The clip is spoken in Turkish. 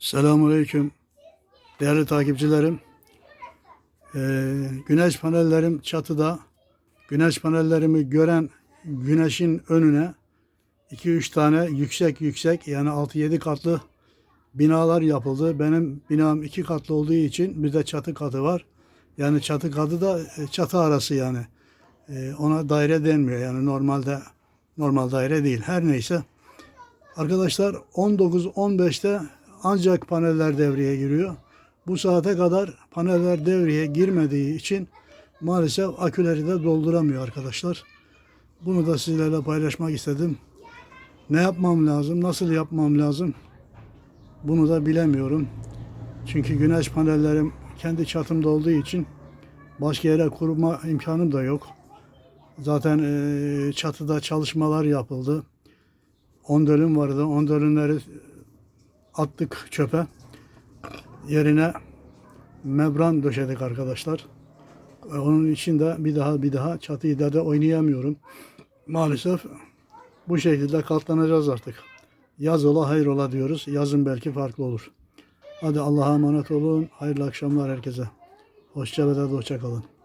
Selamünaleyküm değerli takipçilerim. Ee, güneş panellerim çatıda. Güneş panellerimi gören güneşin önüne 2-3 tane yüksek yüksek yani 6-7 katlı binalar yapıldı. Benim binam 2 katlı olduğu için bir de çatı katı var. Yani çatı katı da e, çatı arası yani. Ee, ona daire denmiyor yani normalde normal daire değil. Her neyse. Arkadaşlar 19-15'te ancak paneller devreye giriyor. Bu saate kadar paneller devreye girmediği için maalesef aküleri de dolduramıyor arkadaşlar. Bunu da sizlerle paylaşmak istedim. Ne yapmam lazım, nasıl yapmam lazım bunu da bilemiyorum. Çünkü güneş panellerim kendi çatımda olduğu için başka yere kurma imkanım da yok. Zaten eee, çatıda çalışmalar yapıldı. 10 dönüm vardı. 10 dönümleri attık çöpe. Yerine membran döşedik arkadaşlar. Onun için de bir daha bir daha çatıyı da da oynayamıyorum. Maalesef bu şekilde katlanacağız artık. Yaz ola hayır ola diyoruz. Yazın belki farklı olur. Hadi Allah'a emanet olun. Hayırlı akşamlar herkese. Hoşça ve hoşça kalın.